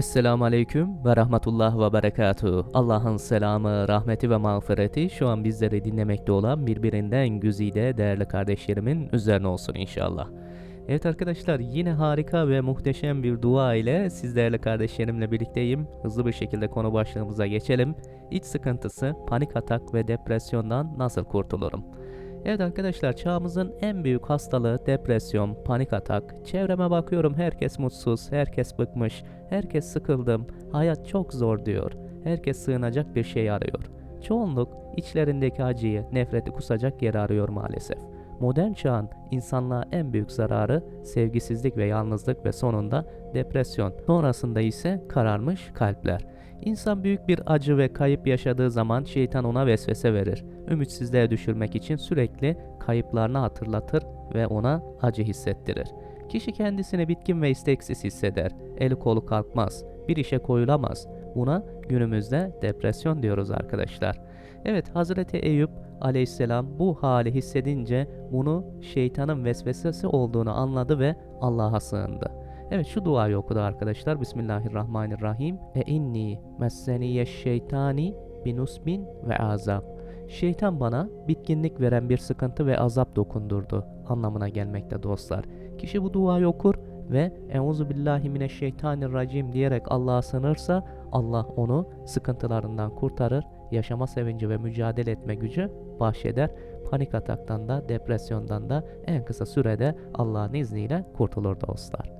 Esselamu Aleyküm ve Rahmetullah ve Berekatuhu. Allah'ın selamı, rahmeti ve mağfireti şu an bizleri dinlemekte olan birbirinden güzide değerli kardeşlerimin üzerine olsun inşallah. Evet arkadaşlar yine harika ve muhteşem bir dua ile siz değerli kardeşlerimle birlikteyim. Hızlı bir şekilde konu başlığımıza geçelim. İç sıkıntısı, panik atak ve depresyondan nasıl kurtulurum? Evet arkadaşlar çağımızın en büyük hastalığı depresyon, panik atak. Çevreme bakıyorum herkes mutsuz, herkes bıkmış, herkes sıkıldım, hayat çok zor diyor. Herkes sığınacak bir şey arıyor. Çoğunluk içlerindeki acıyı, nefreti kusacak yer arıyor maalesef. Modern çağın insanlığa en büyük zararı sevgisizlik ve yalnızlık ve sonunda depresyon. Sonrasında ise kararmış kalpler. İnsan büyük bir acı ve kayıp yaşadığı zaman şeytan ona vesvese verir. Ümitsizliğe düşürmek için sürekli kayıplarını hatırlatır ve ona acı hissettirir. Kişi kendisini bitkin ve isteksiz hisseder. Eli kolu kalkmaz. Bir işe koyulamaz. Buna günümüzde depresyon diyoruz arkadaşlar. Evet Hazreti Eyüp aleyhisselam bu hali hissedince bunu şeytanın vesvesesi olduğunu anladı ve Allah'a sığındı. Evet şu duayı okudu arkadaşlar. Bismillahirrahmanirrahim. E inni messeniye şeytani binusbin ve azab. Şeytan bana bitkinlik veren bir sıkıntı ve azap dokundurdu anlamına gelmekte dostlar. Kişi bu duayı okur ve Euzu billahi mineşşeytanirracim diyerek Allah'a sınırsa Allah onu sıkıntılarından kurtarır, yaşama sevinci ve mücadele etme gücü bahşeder. Panik ataktan da depresyondan da en kısa sürede Allah'ın izniyle kurtulur dostlar.